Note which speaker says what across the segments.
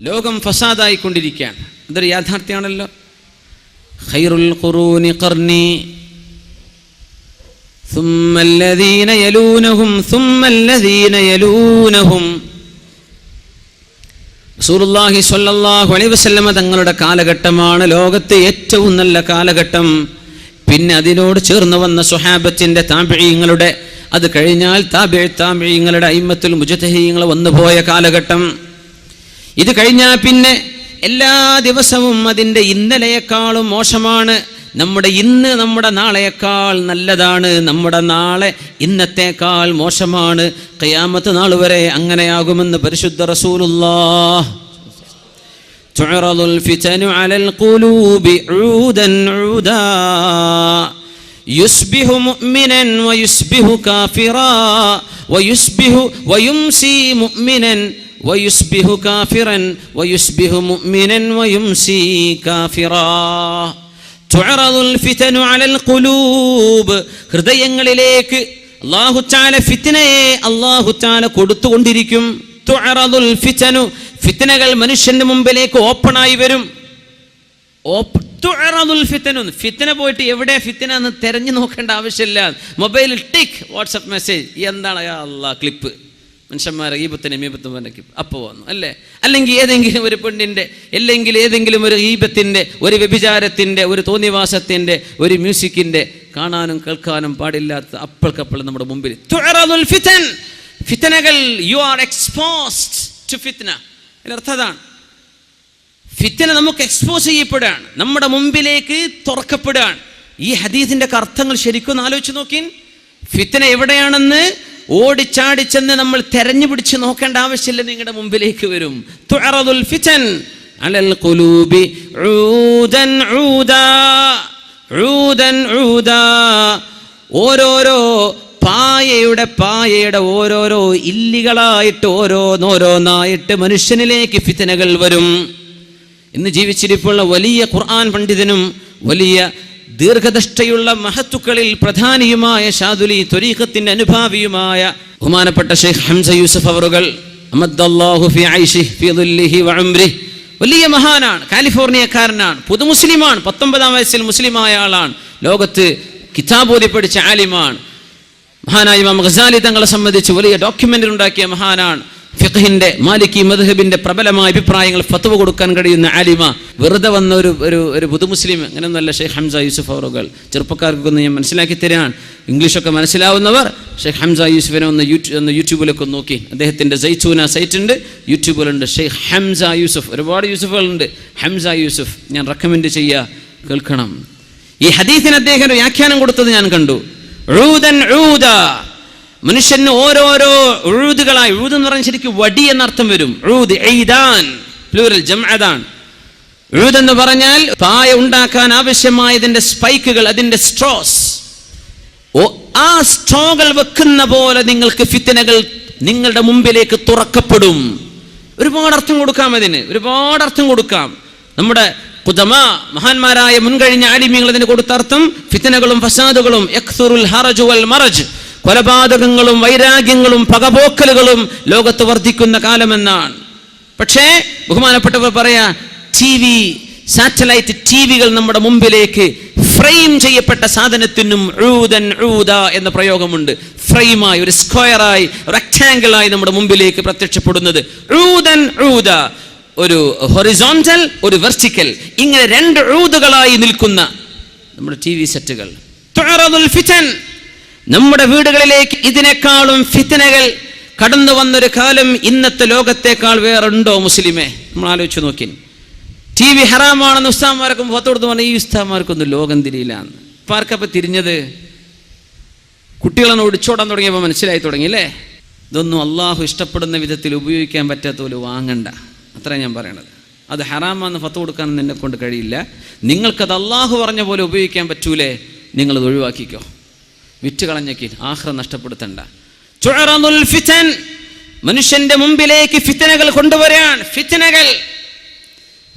Speaker 1: ലോകം ഫസാദായിക്കൊണ്ടിരിക്കുകയാണ് അതൊരു യാഥാർത്ഥ്യമാണല്ലോ ഖൈറുൽ ഖുറൂനി ഖർനി ثم الذين يلونهم ثم الذين يلونهم റസൂലുള്ളാഹി സ്വല്ലല്ലാഹു അലൈഹി വസല്ലമ തങ്ങളുടെ കാലഘട്ടമാണ് ലോകത്തെ ഏറ്റവും നല്ല കാലഘട്ടം പിന്നെ അതിനോട് ചേർന്ന് വന്ന സുഹാബത്തിന്റെ താപിഴീങ്ങളുടെ അത് കഴിഞ്ഞാൽ താബിഴ് താപിഴീങ്ങളുടെ അയിമത്തുൽ മുജത്തഹീങ്ങൾ വന്നുപോയ കാലഘട്ടം ഇത് കഴിഞ്ഞാൽ പിന്നെ എല്ലാ ദിവസവും അതിൻ്റെ ഇന്നലെയേക്കാളും മോശമാണ് നമ്മുടെ ഇന്ന് നമ്മുടെ നാളെയേക്കാൾ നല്ലതാണ് നമ്മുടെ നാളെ ഇന്നത്തേക്കാൾ മോശമാണ് ഖിയാമത്ത് നാൾ വരെ അങ്ങനെയാകുമെന്ന് പരിശുദ്ധ റസൂലുള്ളാഹ് تعرض الفتن على القلوب عودا عودا يصبح مؤمنا ويصبح كافرا ويصبح ويمسي مؤمنا വയുസ്ബിഹു കാഫിറൻ വയുസ്ബിഹു മുഅ്മിനൻ വയുംസി കാഫിറാ. ഫിതനു അലൽ ഖുലൂബ് ഹൃദയങ്ങളിലേക്ക് അല്ലാഹു തആല ഫിത്നയെ അല്ലാഹു തആല കൊടുത്തുകൊണ്ടിരിക്കും. തുഅറദുൽ ഫിതനു ഫിത്നകൾ മനുഷ്യന്റെ മുമ്പിലേക്ക് ഓപ്പൺ ആയി വരും ഫിത്തന പോയിട്ട് എവിടെ ഫിത്തന എന്ന് തെരഞ്ഞു നോക്കേണ്ട ആവശ്യമില്ല. മൊബൈലിൽ ടിക് വാട്സപ്പ് മെസ്സേജ്. എന്താണ് അല്ല ക്ലിപ്പ്? മനുഷ്യന്മാരെ ഈപത്തിന് മീപത്തും ക്ലിപ്പ് അപ്പോൾ വന്നു അല്ലേ? അല്ലെങ്കിൽ ഏതെങ്കിലും ഒരു പെണ്ണിന്റെ അല്ലെങ്കിൽ ഏതെങ്കിലും ഒരു ഈപത്തിന്റെ ഒരു വ്യഭിചാരത്തിന്റെ ഒരു തോന്നിവാസത്തിന്റെ ഒരു മ്യൂസിക്കിന്റെ കാണാനും കേൾക്കാനും പാടില്ലാത്ത അപ്പൾക്കപ്പോൾ നമ്മുടെ മുമ്പിൽ. ഫിതൻ ഫിത്തനകൾ യു ആർ എക്സ്പോസ്ഡ് ടു ഫിത്ന അതിനർത്ഥതാണ് ഫിത്തന നമുക്ക് എക്സ്പോസ് ചെയ്യപ്പെടുകയാണ്. നമ്മുടെ മുമ്പിലേക്ക് തുറക്കപ്പെടുകയാണ്. ഈ ഹദീസിന്റെ ഒക്കെ അർത്ഥങ്ങൾ ശരിക്കും ആലോചിച്ച് നോക്കി ഫിത്തന എവിടെയാണെന്ന് ഓടിച്ചാടിച്ചെന്ന് നമ്മൾ തെരഞ്ഞു പിടിച്ച് നോക്കേണ്ട ആവശ്യമില്ല നിങ്ങളുടെ മുമ്പിലേക്ക് വരും. അലൽ ഓരോരോ പായയുടെ പായയുടെ ഓരോരോ ഇല്ലികളായിട്ട് ഓരോന്നോരോന്നായിട്ട് മനുഷ്യനിലേക്ക് ഫിത്തനകൾ വരും. ഇന്ന് ജീവിച്ചിരിപ്പുള്ള വലിയ ഖുർആൻ പണ്ഡിതനും വലിയ ദീർഘദൃഷ്ടയുള്ള മഹത്തുക്കളിൽ പ്രധാനിയുമായ ഷാദുലി ത്വരീഖത്തിന്റെ അനുഭാവിയുമായ ബഹുമാനപ്പെട്ട ഷെയ്ഖ് ഹംസ യൂസഫ് അവറുകൾ വലിയ മഹാനാണ് കാലിഫോർണിയക്കാരനാണ് പുതു മുസ്ലിമാണ് പത്തൊമ്പതാം വയസ്സിൽ മുസ്ലിമായ ആളാണ് ലോകത്ത് കിതാബോധി പഠിച്ച ആലിമാണ്. മഹാനായ ഇമാം ഖസാലി തങ്ങളെ സംബന്ധിച്ച് വലിയ ഡോക്യുമെന്ററി ഉണ്ടാക്കിയ മഹാനാണ്. ഫിഖഹിന്റെ മാലിക്കി മദ്ഹബിന്റെ പ്രബലമായ അഭിപ്രായങ്ങൾ ഫത്വ കൊടുക്കാൻ കഴിയുന്ന ആലിമ വെറുതെ വന്ന ഒരു ഒരു ഒരു പുതു മുസ്ലിം അങ്ങനെയൊന്നുമല്ല ഷെയ്ഖ് ഹംസ യൂസുഫ് അവറുകൾ. ചെറുപ്പക്കാർക്കൊന്ന് ഞാൻ മനസ്സിലാക്കി തരാൻ. ഇംഗ്ലീഷൊക്കെ മനസ്സിലാവുന്നവർ ഷെയ്ഖ് ഹംസ യൂസുഫിനെ ഒന്ന് യൂട്യൂബ് ഒന്ന് യൂട്യൂബിലൊക്കെ നോക്കി. അദ്ദേഹത്തിന്റെ സൈച്ചൂന സൈറ്റ് ഉണ്ട് യൂട്യൂബിലുണ്ട്. ഷെയ്ഖ് ഹംസ യൂസുഫ് ഒരുപാട് യൂസുഫുകളുണ്ട്. ഹംസ യൂസുഫ് ഞാൻ റെക്കമെൻഡ് ചെയ്യുക കേൾക്കണം. ഈ ഹദീസിന് അദ്ദേഹം വ്യാഖ്യാനം കൊടുത്തത് ഞാൻ കണ്ടു. റൂദൻ മനുഷ്യന് ഓരോരോ ഉഴുതുകളായി ഉഴുത് എന്ന് പറഞ്ഞാൽ ശരിക്കും വടി എന്നർത്ഥം വരും. ഉഴുത് എയ്താൻ പ്ലൂരൽ ജംഅദാൻ ഉഴുത് എന്ന് പറഞ്ഞാൽ പായ ഉണ്ടാക്കാൻ ആവശ്യമായതിന്റെ സ്പൈക്കുകൾ അതിന്റെ സ്ട്രോസ്. ഓ ആ സ്ട്രോകൾ വെക്കുന്ന പോലെ നിങ്ങൾക്ക് ഫിത്തനകൾ നിങ്ങളുടെ മുമ്പിലേക്ക് തുറക്കപ്പെടും. ഒരുപാട് അർത്ഥം കൊടുക്കാം അതിന് ഒരുപാട് അർത്ഥം കൊടുക്കാം. നമ്മുടെ കുതമ മഹാന്മാരായ മുൻകഴിഞ്ഞ ആലിമ്യങ്ങൾ അതിന് കൊടുത്ത അർത്ഥം ഫിത്തനകളും ഫസാദുകളും എക്സുറുൽ ഹറജു വൽ മറജ്. കൊലപാതകങ്ങളും വൈരാഗ്യങ്ങളും പകപോക്കലുകളും ലോകത്ത് വർദ്ധിക്കുന്ന കാലമെന്നാണ്. പക്ഷേ ബഹുമാനപ്പെട്ടവർ പറയാ ടി വി സാറ്റലൈറ്റ് ടി വികൾ നമ്മുടെ മുമ്പിലേക്ക് ഫ്രെയിം ചെയ്യപ്പെട്ട സാധനത്തിനും ഊദൻ ഊദ എന്ന പ്രയോഗമുണ്ട്. ഫ്രെയിമായി ഒരു സ്ക്വയറായി റെക്ടാങ്കിളായി നമ്മുടെ മുമ്പിലേക്ക് പ്രത്യക്ഷപ്പെടുന്നത്. ഊദൻ ഊദ ഒരു ഹൊറിസോണ്ടൽ ഒരു വെർട്ടിക്കൽ. ഇങ്ങനെ രണ്ട് ഊതുകളായി നിൽക്കുന്ന നമ്മുടെ ടി വി സെറ്റുകൾ. നമ്മുടെ വീടുകളിലേക്ക് ഇതിനേക്കാളും ഫിത്തനകൾ കടന്നു വന്നൊരു കാലം ഇന്നത്തെ ലോകത്തേക്കാൾ വേറുണ്ടോ മുസ്ലിമേ? നമ്മൾ ആലോചിച്ച് നോക്കി. ടി വി ഹറാമാണെന്ന് ഉസ്താമാർക്കും പുറത്തോടുത്ത് പറഞ്ഞ ഈ ഉസ്താമാർക്കൊന്നും ലോകം തിരിയില്ലാന്ന് ഇപ്പം ആർക്കപ്പം തിരിഞ്ഞത്? കുട്ടികളെ ഒടിച്ചോടാൻ തുടങ്ങിയപ്പോൾ മനസ്സിലായി തുടങ്ങി അല്ലേ? ഇതൊന്നും അള്ളാഹു ഇഷ്ടപ്പെടുന്ന വിധത്തിൽ ഉപയോഗിക്കാൻ പറ്റാത്ത പോലെ വാങ്ങണ്ട. അത്ര ഞാൻ പറയണത്. അത് ഹറാമാന്ന് ഫത്ത് കൊടുക്കാൻ നിന്നെ കൊണ്ട് കഴിയില്ല. നിങ്ങൾക്കത് അള്ളാഹു പറഞ്ഞ പോലെ ഉപയോഗിക്കാൻ പറ്റൂലേ? നിങ്ങളത് ഒഴിവാക്കിക്കോ. വിറ്റ് കളഞ്ഞേക്ക് ആഹ്റ നഷ്ടപ്പെടുത്തണ്ട. ഫിതൻ മനുഷ്യന്റെ മുമ്പിലേക്ക് ഫിത്തനകൾ കൊണ്ടുവരാൻ ഫിത്തനകൾ.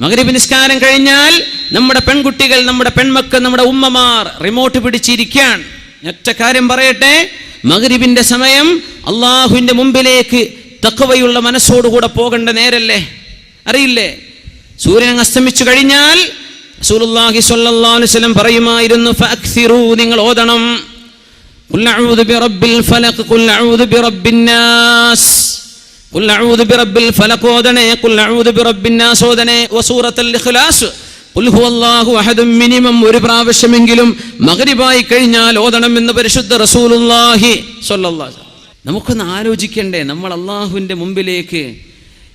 Speaker 1: മകരീബ് നിസ്കാരം കഴിഞ്ഞാൽ നമ്മുടെ പെൺകുട്ടികൾ നമ്മുടെ പെൺമക്കൾ നമ്മുടെ ഉമ്മമാർ റിമോട്ട് പിടിച്ചിരിക്കാൻ. ഒറ്റ കാര്യം പറയട്ടെ മകരീബിന്റെ സമയം അള്ളാഹുവിന്റെ മുമ്പിലേക്ക് തക്കവയുള്ള മനസ്സോടുകൂടെ പോകേണ്ട നേരല്ലേ? അറിയില്ലേ? സൂര്യൻ അസ്തമിച്ചു കഴിഞ്ഞാൽ പറയുമായിരുന്നു നിങ്ങൾ ഓതണം. ഖുൽ അഊദു ബിറബ്ബിൽ ഫലഖ് ഖുൽ അഊദു ബിറബ്ബിൻ നാസ് ഖുൽ അഊദു ബിറബ്ബിൽ ഫലഖ് ഓതണേ ഖുൽ അഊദു ബിറബ്ബിൻ നാസ് ഓതണേ വസൂറത്തുൽ ഇഖ്ലാസ് ഖുൽ ഹുവല്ലാഹു അഹദും മിനിമം ഒരു പ്രാവശ്യമെങ്കിലും മഗ്രിബായി കഴിഞ്ഞാൽ ഓതണം എന്ന് പരിശുദ്ധ റസൂലുള്ളാഹി സ്വല്ലല്ലാഹു. നമുക്കൊന്ന് ആലോചിക്കണ്ടേ നമ്മൾ അള്ളാഹുവിന്റെ മുമ്പിലേക്ക്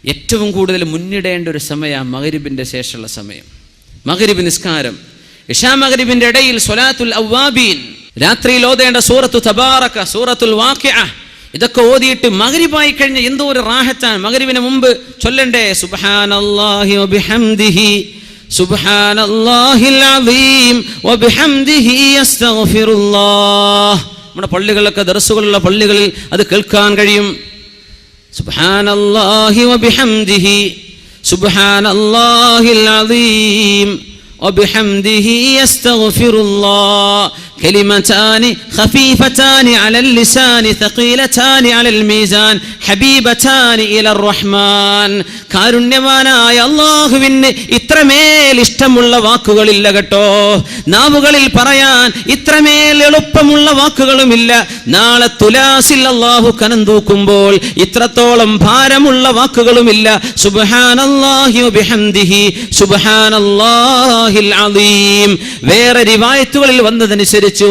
Speaker 1: ഏറ്റവും കൂടുതൽ മുന്നിടേണ്ട ഒരു സമയമാണ് മകരിബിന്റെ ശേഷമുള്ള സമയം. മകരിബ് നിസ്കാരം. ഇഷാ മകരിബിന്റെ ഇടയിൽ സ്വലാത്തുൽ അവ്വാബീൻ. രാത്രിയിൽ ഓതേണ്ട സൂറത്തു തബാറക്ക സൂറത്തുൽ വാക്യ ഇതൊക്കെ ഓതിയിട്ട് മകരിപ്പായി കഴിഞ്ഞ എന്തോ ഒരു റാഹത്താൻ മകരിവിന് മുമ്പ് ചൊല്ലണ്ടേ? സുബാനല്ലാഹി ഒബിഹംദിഹി അദീം ഒബിഹംദിഹി അസ്തഗ്ഫിറുല്ലാഹ്. നമ്മുടെ പള്ളികളൊക്കെ ദർസുകളുള്ള പള്ളികളിൽ അത് കേൾക്കാൻ കഴിയും. സുബാനല്ലാഹി ഒബിഹംദിഹി സുബാനല്ലാഹിൽ അദീം. وبحمده يستغفر الله كلمتان خفيفتان على اللسان ثقيلتان على الميزان حبيبتان إلى الرحمن കാരുണ്യവാനായ അള്ളാഹുവിന് ഇത്രമേൽ ഇഷ്ടമുള്ള വാക്കുകളില്ല കേട്ടോ നാവുകളിൽ പറയാൻ ഇത്രമേൽ എളുപ്പമുള്ള വാക്കുകളുമില്ല നാളെ തുലാസിൽ അള്ളാഹു കനം തൂക്കുമ്പോൾ ഇത്രത്തോളം ഭാരമുള്ള വാക്കുകളുമില്ല സുബ്ഹാനല്ലാഹി വബിഹംദിഹി സുബ്ഹാനല്ലാഹിൽ അലീം വേറെ റിവായത്തുകളിൽ വന്നതനുസരിച്ച്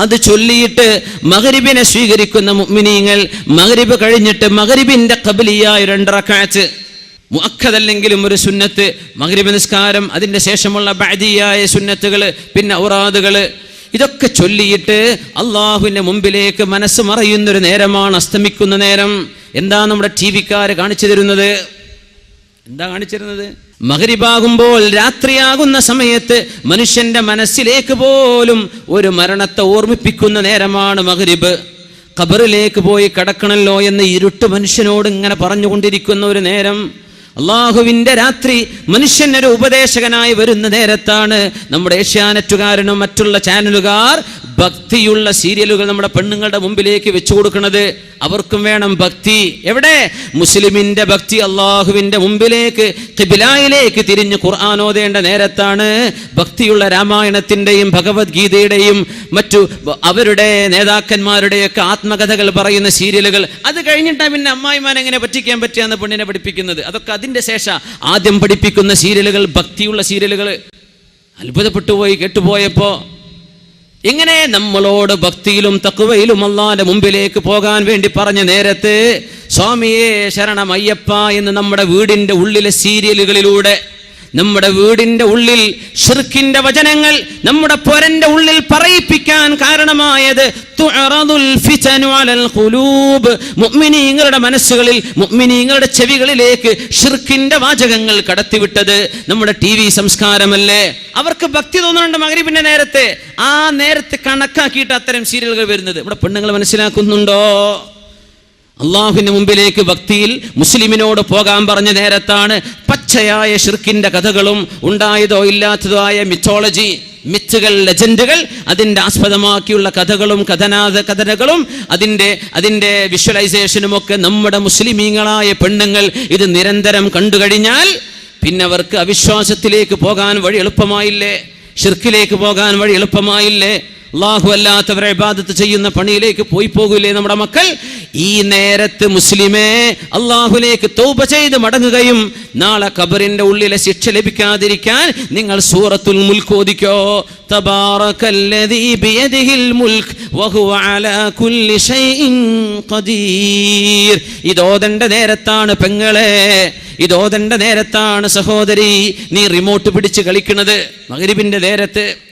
Speaker 1: അത് ചൊല്ലിയിട്ട് മഗ്രിബിനെ സ്വീകരിക്കുന്ന മുഅ്മിനീങ്ങൾ മഗ്രിബ് കഴിഞ്ഞിട്ട് മഗ്രിബിന്റെ ഖബലിയായ രണ്ട് റക്അത്ത് മുഅക്കദല്ലെങ്കിലും ഒരു സുന്നത്ത് മഗ്രിബ് നിസ്കാരം അതിന്റെ ശേഷമുള്ള ബഅദിയായ സുന്നത്തുകൾ പിന്നെ ഔറാദുകൾ ഇതൊക്കെ ചൊല്ലിയിട്ട് അള്ളാഹുവിന്റെ മുമ്പിലേക്ക് മനസ്സ് മറയുന്നൊരു നേരമാണ് അസ്തമിക്കുന്ന നേരം എന്താ നമ്മുടെ ടി വിക്കാര് കാണിച്ചു തരുന്നത് എന്താ കാണിച്ചിരുന്നത്? മകരിബാകുമ്പോൾ രാത്രിയാകുന്ന സമയത്ത് മനുഷ്യന്റെ മനസ്സിലേക്ക് പോലും ഒരു മരണത്തെ ഓർമ്മിപ്പിക്കുന്ന നേരമാണ് മകരിബ് ഖബറിലേക്ക് പോയി കടക്കണല്ലോ എന്ന് ഇരുട്ട് മനുഷ്യനോട് ഇങ്ങനെ പറഞ്ഞുകൊണ്ടിരിക്കുന്ന ഒരു നേരം അള്ളാഹുവിന്റെ രാത്രി മനുഷ്യനൊരു ഉപദേശകനായി വരുന്ന നേരത്താണ് നമ്മുടെ ഏഷ്യാനെറ്റുകാരനും മറ്റുള്ള ചാനലുകാർ ഭക്തിയുള്ള സീരിയലുകൾ നമ്മുടെ പെണ്ണുങ്ങളുടെ മുമ്പിലേക്ക് വെച്ചു കൊടുക്കുന്നത്. അവർക്കും വേണം ഭക്തി. എവിടെ? മുസ്ലിമിന്റെ ഭക്തി അള്ളാഹുവിന്റെ മുമ്പിലേക്ക് കിബിലായിലേക്ക് തിരിഞ്ഞ് ഖുർആൻ ഓതേണ്ട നേരത്താണ് ഭക്തിയുള്ള രാമായണത്തിന്റെയും ഭഗവത്ഗീതയുടെയും മറ്റു അവരുടെ നേതാക്കന്മാരുടെയൊക്കെ ആത്മകഥകൾ പറയുന്ന സീരിയലുകൾ. അത് കഴിഞ്ഞിട്ടാണ് പിന്നെ അമ്മായിമാരെങ്ങനെ പറ്റിക്കാൻ പറ്റിയാന്ന് പെണ്ണിനെ പഠിപ്പിക്കുന്നത്. അതൊക്കെ അതിന്റെ ശേഷം ആദ്യം പഠിപ്പിക്കുന്ന സീരിയലുകൾ ഭക്തിയുള്ള സീരിയലുകൾ അത്ഭുതപ്പെട്ടു പോയി കേട്ടുപോയപ്പോ ഇങ്ങനെ നമ്മളോട് ഭക്തിയിലും തക്കുവയിലും അള്ളാന്റെ മുമ്പിലേക്ക് പോകാൻ വേണ്ടി പറഞ്ഞ നേരത്തെ സ്വാമിയെ ശരണം അയ്യപ്പ എന്ന് നമ്മുടെ വീടിന്റെ ഉള്ളിലെ സീരിയലുകളിലൂടെ നമ്മുടെ വീടിന്റെ ഉള്ളിൽ ഷിർക്കിന്റെ വചനങ്ങൾ നമ്മുടെ പൊരന്റെ ഉള്ളിൽ പറയിപ്പിക്കാൻ കാരണമായത് മുഅ്മിനീങ്ങളുടെ മനസ്സുകളിൽ മുഅ്മിനീങ്ങളുടെ ചെവികളിലേക്ക് ഷിർക്കിന്റെ വാചകങ്ങൾ കടത്തിവിട്ടത് നമ്മുടെ ടി വി സംസ്കാരമല്ലേ? അവർക്ക് ഭക്തി തോന്നുന്നുണ്ട് മകരിപ്പിന്റെ നേരത്തെ. ആ നേരത്തെ കണക്കാക്കിയിട്ട് അത്തരം സീരിയലുകൾ വരുന്നത്. ഇവിടെ പെണ്ണുങ്ങൾ മനസ്സിലാക്കുന്നുണ്ടോ? അള്ളാഹുവിന്റെ മുമ്പിലേക്ക് ഭക്തിയിൽ മുസ്ലിമിനോട് പോകാൻ പറഞ്ഞ നേരത്താണ് പച്ചയായ ഷിർക്കിന്റെ കഥകളും ഉണ്ടായതോ ഇല്ലാത്തതോ ആയ മിത്തോളജി മിത്തുകൾ ലെജൻഡുകൾ അതിന്റെ ആസ്പദമാക്കിയുള്ള കഥകളും കഥനാഥ കഥനകളും അതിന്റെ അതിന്റെ വിഷ്വലൈസേഷനും ഒക്കെ നമ്മുടെ മുസ്ലിമീങ്ങളായ പെണ്ണുങ്ങൾ ഇത് നിരന്തരം കണ്ടു കഴിഞ്ഞാൽ പിന്നെ അവർക്ക് അവിശ്വാസത്തിലേക്ക് പോകാൻ വഴി എളുപ്പമായില്ലേ? ഷിർക്കിലേക്ക് പോകാൻ വഴി എളുപ്പമായില്ലേ? അള്ളാഹു അല്ലാത്തവരെ ഇബാദത്ത് ചെയ്യുന്ന പണിയിലേക്ക് പോയി പോകൂലേ നമ്മുടെ മക്കൾ? ഈ നേരത്ത് മുസ്ലിമേ അള്ളാഹുലേക്ക് തൗബ ചെയ്ത് മടങ്ങുകയും നാളെ കബറിന്റെ ഉള്ളിലെ ശിക്ഷ ലഭിക്കാതിരിക്കാൻ നിങ്ങൾ സൂറത്തുൽ മുൽക്ക് ഓദിക്കോ അലാ കുല്ലി ഷൈഇൻ ഖദീർ. നേരത്താണ് പെങ്ങളെ ഇതോദണ്ട നേരത്താണ് സഹോദരി നീ റിമോട്ട് പിടിച്ച് കളിക്കുന്നത് മഗ്രിബിന്റെ നേരത്ത്.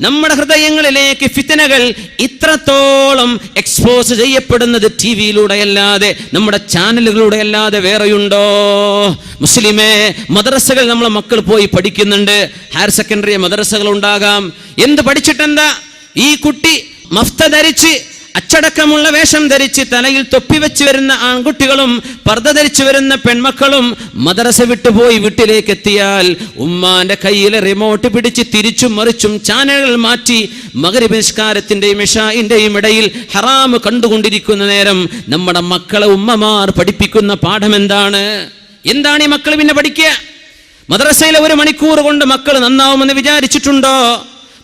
Speaker 1: നമ്മുടെ ഹൃദയങ്ങളിലേക്ക് ഫിത്തനകൾ ഇത്രത്തോളം എക്സ്പോസ് ചെയ്യപ്പെടുന്നത് ടി വിയിലൂടെ അല്ലാതെ നമ്മുടെ ചാനലുകളിലൂടെ അല്ലാതെ വേറെയുണ്ടോ? മുസ്ലിമേ മദ്രസകൾ നമ്മളെ മക്കൾ പോയി പഠിക്കുന്നുണ്ട്. ഹയർ സെക്കൻഡറി മദ്രസകൾ ഉണ്ടാകാം എന്ത് പഠിച്ചിട്ടെന്താ? ഈ കുട്ടി മഫ്ത ധരിച്ച് അച്ചടക്കമുള്ള വേഷം ധരിച്ച് തലയിൽ തൊപ്പി വെച്ച് വരുന്ന ആൺകുട്ടികളും പർദ്ദ ധരിച്ചു വരുന്ന പെൺമക്കളും മദ്രസ വിട്ടുപോയി വീട്ടിലേക്ക് എത്തിയാൽ ഉമ്മാന്റെ കയ്യിലെ റിമോട്ട് പിടിച്ച് തിരിച്ചും മറിച്ചും ചാനലുകൾ മാറ്റി മകരപരിഷ്കാരത്തിന്റെയും ഇഷായിന്റെയും ഇടയിൽ ഹറാമ് കണ്ടുകൊണ്ടിരിക്കുന്ന നേരം നമ്മുടെ മക്കളെ ഉമ്മമാർ പഠിപ്പിക്കുന്ന പാഠം എന്താണ്? എന്താണ് ഈ മക്കൾ പിന്നെ പഠിക്കുക? മദ്രസയിലെ ഒരു മണിക്കൂർ കൊണ്ട് മക്കൾ നന്നാവുമെന്ന് വിചാരിച്ചിട്ടുണ്ടോ?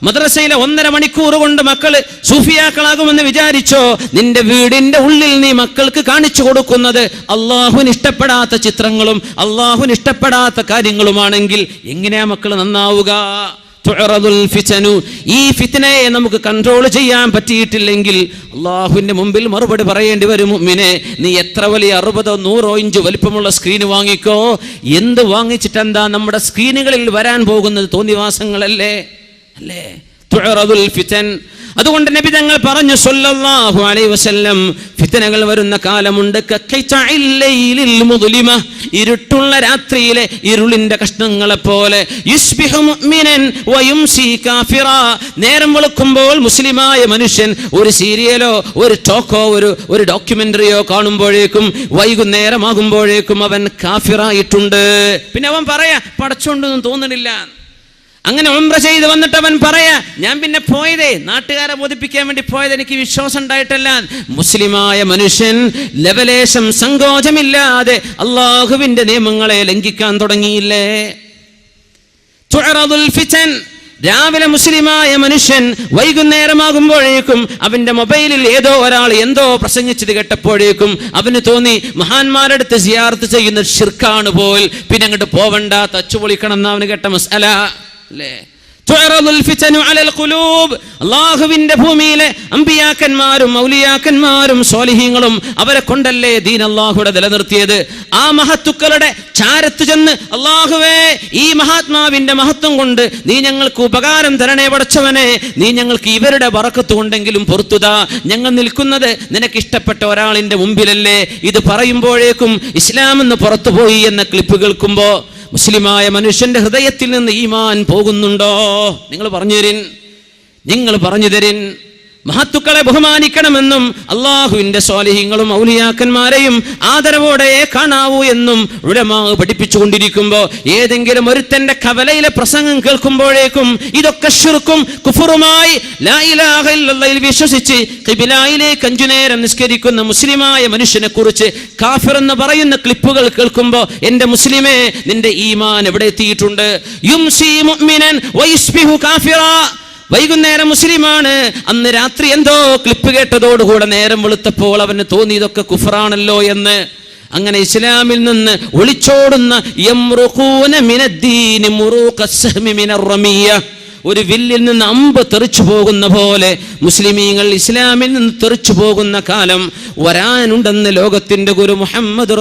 Speaker 1: മദ്രസയിലെ ഒന്നര മണിക്കൂർ കൊണ്ട് മക്കൾ സൂഫിയാക്കളാകുമെന്ന് വിചാരിച്ചോ? നിന്റെ വീടിന്റെ ഉള്ളിൽ നീ മക്കൾക്ക് കാണിച്ചു കൊടുക്കുന്നത് അള്ളാഹുവിന് ഇഷ്ടപ്പെടാത്ത ചിത്രങ്ങളും അള്ളാഹുവിന് ഇഷ്ടപ്പെടാത്ത കാര്യങ്ങളുമാണെങ്കിൽ എങ്ങനെയാ മക്കൾ നന്നാവുക. ഈ ഫിത്തനയെ നമുക്ക് കൺട്രോൾ ചെയ്യാൻ പറ്റിയിട്ടില്ലെങ്കിൽ അള്ളാഹുവിന്റെ മുമ്പിൽ മറുപടി പറയേണ്ടി വരും മുമ്മിനെ നീ എത്ര വലിയ അറുപതോ നൂറോ ഇഞ്ച് വലിപ്പമുള്ള സ്ക്രീൻ വാങ്ങിക്കോ? എന്ത് വാങ്ങിച്ചിട്ടെന്താ നമ്മുടെ സ്ക്രീനുകളിൽ വരാൻ പോകുന്നത് തോന്നിവാസങ്ങളല്ലേ? ഫിതൻ അതുകൊണ്ട് നബി തങ്ങൾ പറഞ്ഞു സല്ലല്ലാഹു അലൈഹി വസല്ലം ഫിത്തനകൾ വരുന്ന കാലമുണ്ട്. മുതുലിമ ഇരുട്ടുള്ള രാത്രിയിലെ ഇരുളിന്റെ കഷ്ണങ്ങളെ പോലെ നേരം വെളുക്കുമ്പോൾ മുസ്ലിമായ മനുഷ്യൻ ഒരു സീരിയലോ ഒരു ടോക്കോ ഒരു ഒരു ഡോക്യുമെന്ററിയോ കാണുമ്പോഴേക്കും വൈകുന്നേരമാകുമ്പോഴേക്കും അവൻ കാഫിറായിട്ടുണ്ട്. പിന്നെ അവൻ പറയാ പടച്ചോണ്ടൊന്നും തോന്നണില്ല. അങ്ങനെ ഉംറ ചെയ്ത് വന്നിട്ട് അവൻ പറയാ ഞാൻ പിന്നെ പോയതേ നാട്ടുകാരെ ബോധിപ്പിക്കാൻ വേണ്ടി പോയത് എനിക്ക് വിശ്വാസം ഉണ്ടായിട്ടല്ല. മുസ്ലിമായ മനുഷ്യൻ ലവലേശം സങ്കോചമില്ലാതെ അള്ളാഹുവിന്റെ നിയമങ്ങളെ ലംഘിക്കാൻ തുടങ്ങിയില്ലേ? രാവിലെ മുസ്ലിമായ മനുഷ്യൻ വൈകുന്നേരമാകുമ്പോഴേക്കും അവന്റെ മൊബൈലിൽ ഏതോ ഒരാൾ എന്തോ പ്രസംഗിച്ചത് കേട്ടപ്പോഴേക്കും അവന് തോന്നി മഹാന്മാരടുത്ത് സിയാർത്ത് ചെയ്യുന്ന ഷിർക്കാണ് പോൽ. പിന്നെ അങ്ങോട്ട് പോവണ്ട തച്ചു പൊളിക്കണം എന്ന് അവന് കേട്ട മസാല. അല്ലേ ഭൂമിയിലെ അമ്പിയാക്കന്മാരും മൗലിയാക്കന്മാരും സോലിഹീങ്ങളും അവരെ കൊണ്ടല്ലേ ദീൻ അള്ളാഹുടെ നിലനിർത്തിയത്? ആ മഹത്തുക്കളുടെ ചാരത്ത് ചെന്ന് അള്ളാഹുവേ ഈ മഹാത്മാവിന്റെ മഹത്വം കൊണ്ട് നീ ഞങ്ങൾക്ക് ഉപകാരം തരണേ പടച്ചവനെ. നീ ഞങ്ങൾക്ക് ഇവരുടെ വറക്കത്ത് കൊണ്ടെങ്കിലും പൊറത്തുതാ. ഞങ്ങൾ നിൽക്കുന്നത് നിനക്ക് ഇഷ്ടപ്പെട്ട ഒരാളിന്റെ മുമ്പിലല്ലേ. ഇത് പറയുമ്പോഴേക്കും ഇസ്ലാം എന്ന് പുറത്തുപോയി എന്ന ക്ലിപ്പ് കേൾക്കുമ്പോ മുസ്ലിമായ മനുഷ്യന്റെ ഹൃദയത്തിൽ നിന്ന് ഈമാൻ പോകുന്നുണ്ടോ? നിങ്ങൾ പറഞ്ഞു തരിൻ. നിങ്ങൾ പറഞ്ഞു തരിൻ. മഹത്തുക്കളെ ബഹുമാനിക്കണമെന്നും അള്ളാഹുവിന്റെ സ്വാലിഹ്യങ്ങളും ഔലിയാക്കന്മാരെയും ആദരവോടെ കാണാവൂ എന്നും ഉടമാവ് പഠിപ്പിച്ചുകൊണ്ടിരിക്കുമ്പോ ഏതെങ്കിലും ഒരുത്തന്റെ കവലയിലെ പ്രസംഗം കേൾക്കുമ്പോഴേക്കും ഇതൊക്കെ ഷിർക്കും കുഫറുമായി വിശ്വസിച്ച് കിബിലായിലേക്ക് അഞ്ചു നേരം നിസ്കരിക്കുന്ന മുസ്ലിമായ മനുഷ്യനെ കുറിച്ച് കാഫിർ എന്ന് പറയുന്ന ക്ലിപ്പുകൾ കേൾക്കുമ്പോ എന്റെ മുസ്ലിമേ നിന്റെ ഈമാൻ എവിടെ എത്തിയിട്ടുണ്ട്? യുംസി മുഅ്മിനൻ വൈസ്ബിഹു കാഫിറാ. വൈകുന്നേരം മുസ്ലിമാണ്. അന്ന് രാത്രി എന്തോ ക്ലിപ്പ് കേട്ടതോടുകൂടെ നേരം വെളുത്തപ്പോൾ അവന് തോന്നി ഇതൊക്കെ കുഫറാണല്ലോ എന്ന്. അങ്ങനെ ഇസ്ലാമിൽ നിന്ന് ഒളിച്ചോടുന്ന ഒരു വില്ലിൽ നിന്ന് അമ്പ് തെറിച്ചു പോകുന്ന പോലെ മുസ്ലിമീങ്ങൾ ഇസ്ലാമിൽ നിന്ന് തെറിച്ചു പോകുന്ന കാലം വരാനുണ്ടെന്ന് ലോകത്തിന്റെ ഗുരു മുഹമ്മദ്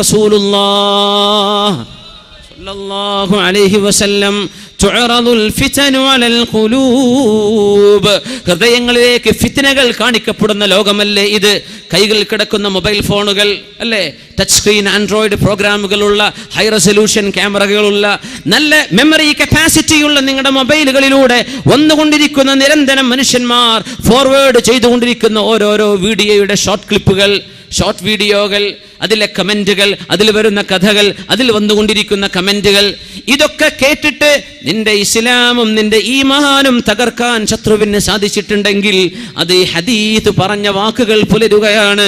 Speaker 1: റസൂലുള്ളാഹ് الله عليه وسلم تعرض الفتن على القلوب ഹൃദയങ്ങളിലേക്ക് ഫിത്നകൾ കാണിക്കപ്പെടുന്ന ലോകമല്ലേ ഇത്? കൈകളിൽ കിടക്കുന്ന മൊബൈൽ ഫോണുകൾ അല്ലേ? ടച്ച് സ്ക്രീൻ ആൻഡ്രോയിഡ് പ്രോഗ്രാമുകളുള്ള ഹൈ റെസൊല്യൂഷൻ ക്യാമറകളുള്ള നല്ല മെമ്മറി കപ്പാസിറ്റിയുള്ള നിങ്ങളുടെ മൊബൈലുകളിലൂടെ വന്നുകൊണ്ടിരിക്കുന്ന നിരന്തരം മനുഷ്യന്മാർ ഫോർവേഡ് ചെയ്തുകൊണ്ടിരിക്കുന്ന ഓരോരോ വീഡിയോയുടെ ഷോർട്ട് ക്ലിപ്പുകൾ ഷോർട്ട് വീഡിയോകൾ അതിലെ കമന്റുകൾ അതിൽ വരുന്ന കഥകൾ അതിൽ വന്നുകൊണ്ടിരിക്കുന്ന കമന്റുകൾ ഇതൊക്കെ കേട്ടിട്ട് നിന്റെ ഇസ്ലാമും നിന്റെ ഈ മഹാനും തകർക്കാൻ ശത്രുവിന് സാധിച്ചിട്ടുണ്ടെങ്കിൽ അത് ഹദീത് പറഞ്ഞ വാക്കുകൾ പുലരുകയാണ്.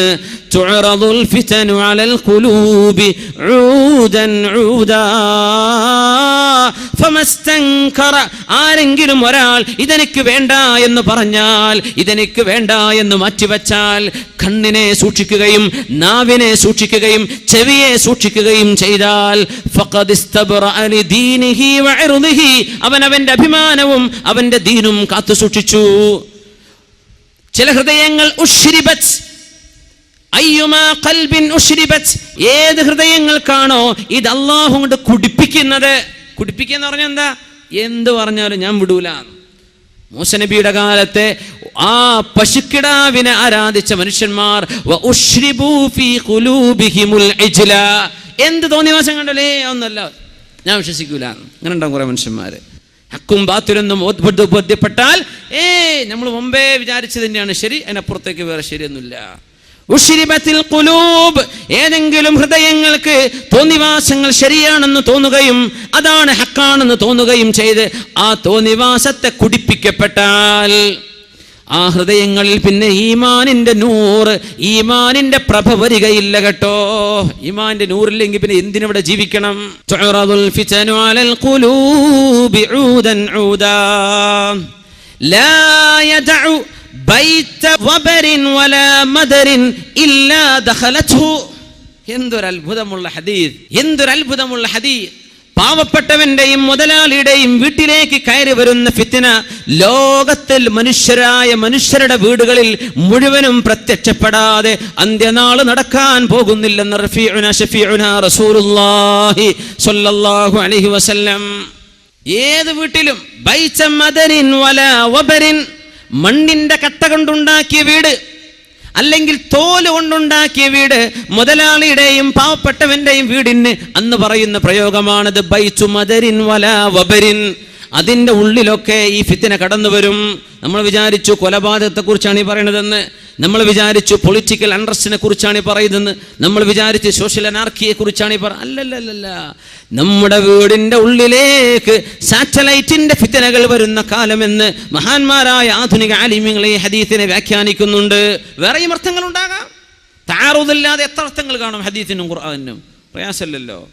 Speaker 1: തുഅറദുൽ ഫിതനു അലൽ ഖുലൂബി عودا ഊദാ ഫമസ്തൻകറ ആരെങ്കിലും ഒരാൾ ഇതെനിക്ക് വേണ്ട എന്ന് പറഞ്ഞാൽ ഇതെനിക്ക് വേണ്ട എന്ന് മാറ്റിവെച്ചാൽ കണ്ണിനെ സൂക്ഷിക്കുകയും നാവിനെ സൂക്ഷിക്കുകയും ചെവിയെ സൂക്ഷിക്കുകയും ചെയ്താൽ അവൻ അവന്റെ അഭിമാനവും അവന്റെ ദീനും കാത്തു സൂക്ഷിച്ചു ചില ഹൃദയങ്ങൾ ഉഷ്രിബത്ത് ഏത് ഹൃദയങ്ങൾക്കാണോ ഇത് അള്ളാഹു കൊണ്ട് കുടിപ്പിക്കുന്നത്? കുടിപ്പിക്കുക എന്ന് പറഞ്ഞാൽ എന്താ? എന്ത് പറഞ്ഞാലും ഞാൻ വിടൂല. മൂസനബിയുടെ കാലത്തെ ആ പശുക്കിടാവിനെ ആരാധിച്ച മനുഷ്യന്മാർ. എന്ത് തോന്നിവാസം കണ്ടല്ലേ? ഒന്നല്ല. ഞാൻ വിശ്വസിക്കൂല. അങ്ങനെ ഉണ്ടാവും കുറെ മനുഷ്യന്മാര്. ഹക്കും ബാത്തിലൊന്നും ബോധ്യ- ബോധ്യപ്പെട്ടാൽ ഏ നമ്മൾ മുമ്പേ വിചാരിച്ചു തന്നെയാണ്. ശരി അതിനപ്പുറത്തേക്ക് വേറെ ശരിയൊന്നുമില്ല. ഏതെങ്കിലും ഹൃദയങ്ങൾക്ക് തോന്നിവാസങ്ങൾ ശരിയാണെന്ന് തോന്നുകയും അതാണ് ഹക്കാണെന്ന് തോന്നുകയും ചെയ്ത് ആ തോന്നിവാസത്തെ കുടിപ്പിക്കപ്പെട്ടാൽ ആ ഹൃദയങ്ങളിൽ പിന്നെ ഈമാനിന്റെ നൂറ് ഈമാനിന്റെ പ്രഭ വരികയില്ല കേട്ടോ. ഈമാന്റെ നൂറില്ലെങ്കിൽ പിന്നെ എന്തിനിവിടെ ജീവിക്കണം? തുഅറദുൽ ഫിതനു അലൽ ഖുലൂബി ഊദൻ ഊദാ ലാ യദഉ ബൈത വബരിൻ വലാ മദരിൻ ഇല്ലാ ദഖലത്ഹു എന്തൊരു അത്ഭുതമുള്ള ഹദീസ് എന്തൊരു അത്ഭുതമുള്ള ഹദീസ്. പാവപ്പെട്ടവന്റെയും മുതലാളിയുടെയും വീട്ടിലേക്ക് കയറി വരുന്ന ഫിത്തിന ലോകത്തിൽ മനുഷ്യരായ മനുഷ്യരുടെ വീടുകളിൽ മുഴുവനും പ്രത്യക്ഷപ്പെടാതെ അന്ത്യനാൾ നടക്കാൻ പോകുന്നില്ലെന്ന് റഫീഉന റസൂലുള്ളാഹി സ്വല്ലല്ലാഹു അലൈഹി വസല്ലം. ഏത് വീട്ടിലും മദരിൻ വബരിൻ മണ്ണിന്റെ കട്ട കൊണ്ടുണ്ടാക്കിയ വീട് അല്ലെങ്കിൽ തോൽ കൊണ്ടുണ്ടാക്കിയ വീട് മുതലാളിയുടെയും പാവപ്പെട്ടവന്റെയും വീടിന് അന്ന് പറയുന്ന പ്രയോഗമാണത്. ബൈച്ചു മദരിൻ വല വബരിൻ. അതിന്റെ ഉള്ളിലൊക്കെ ഈ ഫിത്തിനെ കടന്നു വരും നമ്മൾ വിചാരിച്ചു കൊലപാതകത്തെ കുറിച്ചാണ് ഈ പറയുന്നതെന്ന് നമ്മൾ വിചാരിച്ചു പൊളിറ്റിക്കൽ അണ്ടർസ്റ്റിനെ കുറിച്ചാണ് പറയുന്നത്. നമ്മൾ വിചാരിച്ചു സോഷ്യൽ അനാർക്കിയെ കുറിച്ചാണ് പറ അല്ലല്ലല്ല നമ്മുടെ വീടിന്റെ ഉള്ളിലേക്ക് സാറ്റലൈറ്റിന്റെ ഫിത്തനകൾ വരുന്ന കാലമെന്ന് മഹാന്മാരായ ആധുനിക ആലിമ്യങ്ങളെ ഹദീത്തിനെ വ്യാഖ്യാനിക്കുന്നുണ്ട്. വേറെയും അർത്ഥങ്ങൾ ഉണ്ടാകാം താറുതില്ലാതെ എത്ര അർത്ഥങ്ങൾ കാണും ഹദീത്തിനും ഖുർആാനും പ്രയാസമല്ലല്ലോ.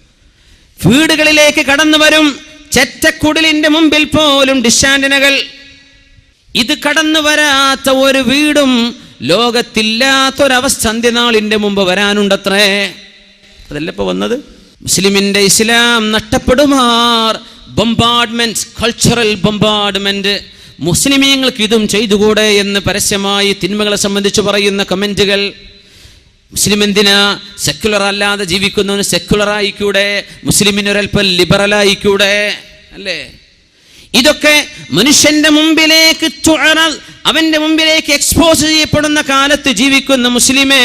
Speaker 1: വീടുകളിലേക്ക് കടന്നു വരും ചെറ്റക്കുടലിന്റെ മുമ്പിൽ പോലും ഡിഷാൻഡിനകൾ ഇത് കടന്നു വരാത്ത ഒരു വീടും ലോകത്തില്ലാത്തൊരവസ്ഥ അന്ത്യനാളിന്റെ മുമ്പ് വരാനുണ്ടത്രേ. അതല്ല ഇപ്പൊ വന്നത്? മുസ്ലിമിന്റെ ഇസ്ലാം നഷ്ടപ്പെടുമാർ. ബൊമ്പാർഡ്മെന്റ് കൾച്ചറൽ ബൊമ്പാർഡ്മെന്റ് മുസ്ലിമീങ്ങൾക്ക് ഇതും ചെയ്തുകൂടെ എന്ന് പരസ്യമായി തിന്മകളെ സംബന്ധിച്ച് പറയുന്ന കമന്റുകൾ. മുസ്ലിം എന്തിനാ സെക്യുലർ അല്ലാതെ ജീവിക്കുന്നവന് സെക്യുലർ ആയിക്കൂടെ? മുസ്ലിമിനൊരൽപ്പം ലിബറൽ ആയിക്കൂടെ? അല്ലേ? ഇതൊക്കെ മനുഷ്യന്റെ മുമ്പിലേക്ക് അവന്റെ മുമ്പിലേക്ക് എക്സ്പോസ് ചെയ്യപ്പെടുന്ന കാലത്ത് ജീവിക്കുന്ന മുസ്ലിമേ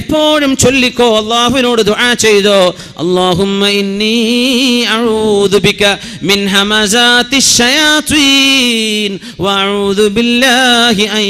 Speaker 1: എപ്പോഴും ചൊല്ലിക്കോ അള്ളാഹുവിനോട് ദുആ ചെയ്തോ അല്ലാഹുമ്മ ഇന്നി അഊദു ബിക മിൻ ബില്ലാഹി അൻ